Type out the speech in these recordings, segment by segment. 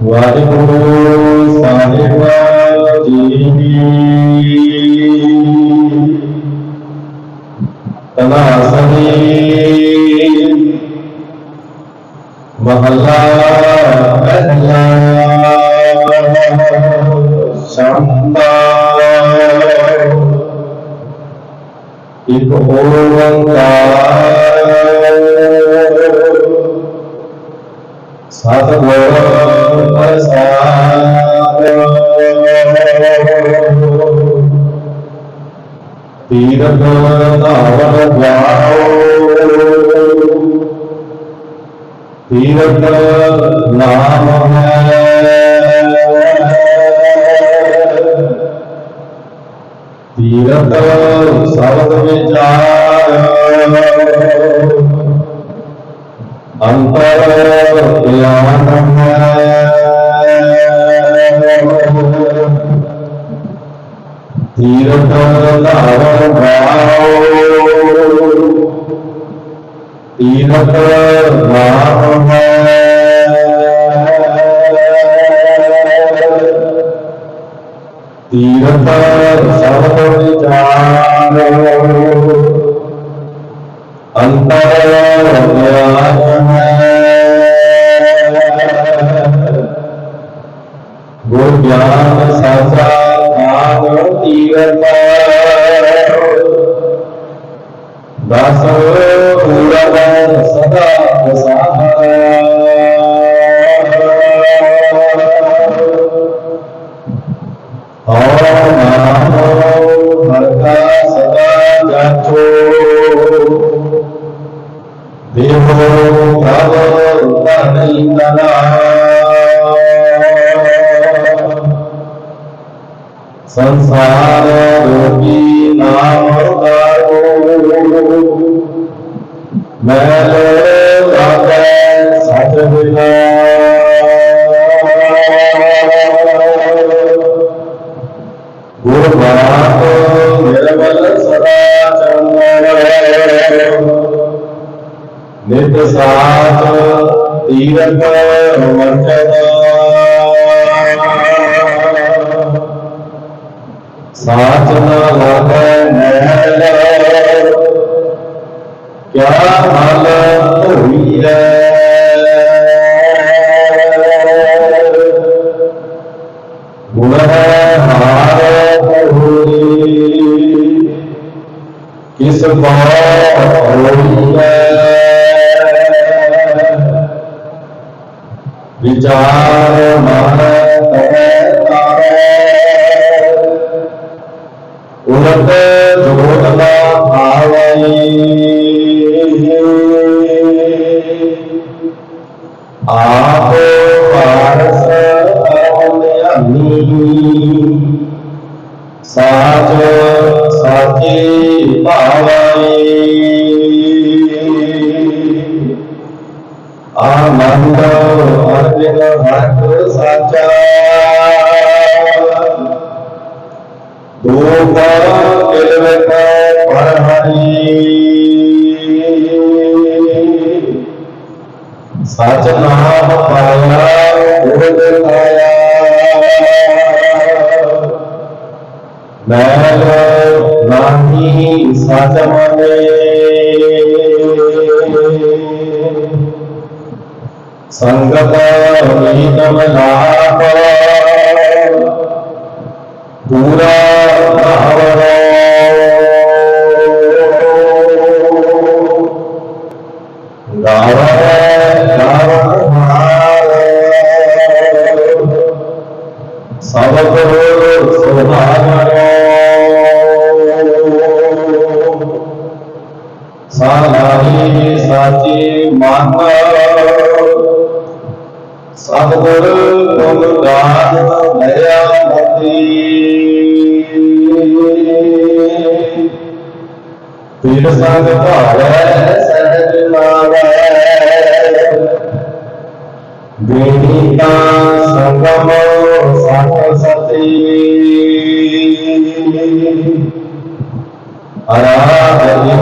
ਵਾਹਿਗੁਰੂ ਸਾਹਿਬ ਜੀ ਤਨਾਸਨੀ ਮਹੱਲਾ ਪਹਿਲਾ ਸ਼ੰਤਾ ਇਕ ਓੰਕਾਰ ਸਤਿਗੁਰ ਪ੍ਰਸਾਦ ਤੀਰਥ ਧਾਵਨ ਜਾਓ ਤੀਰਥ ਨਾਮ ਹੈ ਤੀਰਥ ਸ਼ਬਦ ਵਿਚਾਰ ਅੰਤਰ ਗਿਆਨ ਤੀਰਥ ਧਾਰਨ ਭਾਉ ਤੀਰਥ ਨਾਮ ਤੀਰਥ ਸ਼ਬਦ ਵਿਚਾਰ ਅੰਤਰ ਗਿਆਨ ਹੈ। ਗੁਰ ਗਿਆਨ ਸੰਸਾਰ ਰੋਗੀ ਨਾਮ ਉਤਾਰੋ ਮੈਲ ਲਾਗੈ ਸਚ ਬਿਨਾ। ਗੁਰ ਬਾਤ ਨਿਰਮਲ ਸਦਾ ਚੰਦਰ। ਨਿਤ ਸਾਥ ਤੀਰਥ ਵਰਜਨ ਸਾਚ ਨਾ ਲਾਗੈ ਮਹਿਲ। ਕਿਆ ਹਾਲ ਹੋਈ ਗੁਣ ਹੈ ਹਾਰ ਹੋਈ ਕਿਸ ਕੋ ਹੋਈ ਉਨਤ ਜੋਤ ਨਾ ਆਵਈ ਆਪ ਵਾਰਸ ਅਰਮਿਆਨੀ ਸਾਚ ਸਾਚੇ ਭਾਵਈ ਆਨੰਦ ਅਰਜਨ ਹਰ ਸਾਚਾ। ਦੂਪ ਕਿਲਵਤ ਪਰ ਹਰੀ ਸਚ ਨਾਮ ਪਾਇਆ ਗੁਰਦ ਆਇਆ ਮੈਲ ਨਾਹੀ ਸਚ ਮਨੇ ਸੰਗਤ ਨੀਤਮ ਲਾਪ ਪੂਰਾ ਸਾਚੀ ਮਨ ਸਤਿਗੁਰ ਤੁਮ ਦਾਨ ਦਇਆ ਮਤੀ। ਪੀੜ ਸੰਗ ਭਾਵੈ ਸਹਿਜ ਨਾਵੈ ਬੇੜੀ ਕਾ ਸੰਗਮ ਸਤ ਸਤੀ। ਅਰਾਧ ਨਿਕੰਕਾਰ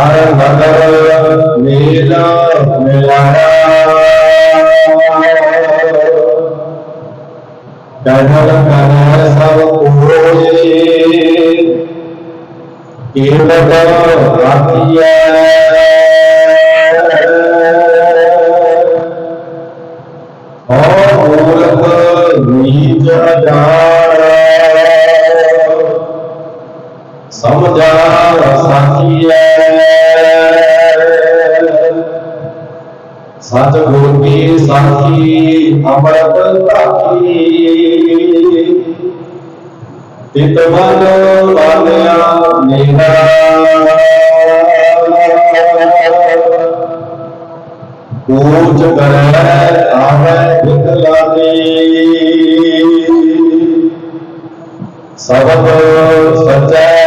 ਕਾਰਨ ਮਗਰ ਮੇਲ ਮਿਲਾਇਆ। ਕਹਨ ਕਰ ਸਭ ਕੋਏ ਕੀਰਤ ਰਾਖੀਐ ਓ ਮੂਰਖ ਨੀਚ ਜਾਣ ਸਮਝਾ ਸਾਖੀਐ ਸਤ ਗੁਰ ਕੀ ਸਾਖੀ ਅੰਮ੍ਰਿਤ ਧਾਖੀ ਤਿਤ ਮਨ ਬਾਲਿਆ ਮੇਰਾ ਕੂਚ ਕਰੈ ਆਵੈ ਵਿਕਲਾਨੀ ਸਬਦ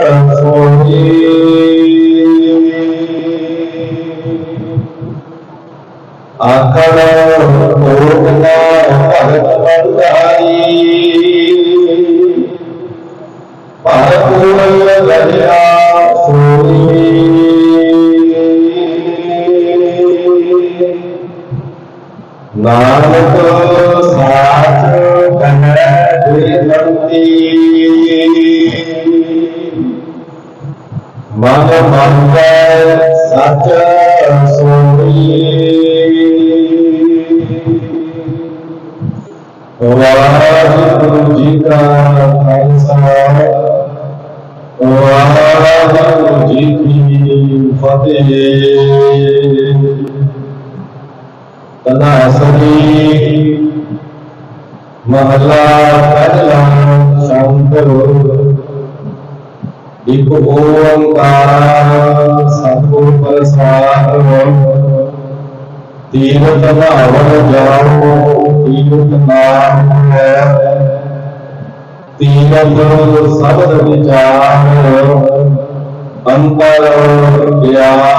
ਸੋਈ ਆਖਣ ਕੋਟਨਾ ਭਗਤ ਬੰਦਾਈ ਪਰਪੂਰ ਦਰਿਆ ਸੋਈ ਨਾਨਕ ਮਨ ਮੰਗੈ ਸੱਚ ਸੋਈ ਵਾਹਿਗੁਰੂ ਜੀ ਕਾ ਖਾਲਸਾ। ਵਾਹਿਗੁਰੂ ਜੀ ਕੀ ਫਤਿਹ। ਤਨਾਸਰੀ ਮਹਲਾ ਓੰਕਾਰ ਸਤਿਗੁਰ ਪ੍ਰਸਾਦ ਤੀਰਥ ਨਾਵਨ ਜਾਓ ਤੀਰਥ ਨਾਮ ਹੈ ਤੀਰਥ ਸ਼ਬਦ ਵਿਚਾਰ ਅੰਤਰ ਗਿਆਨ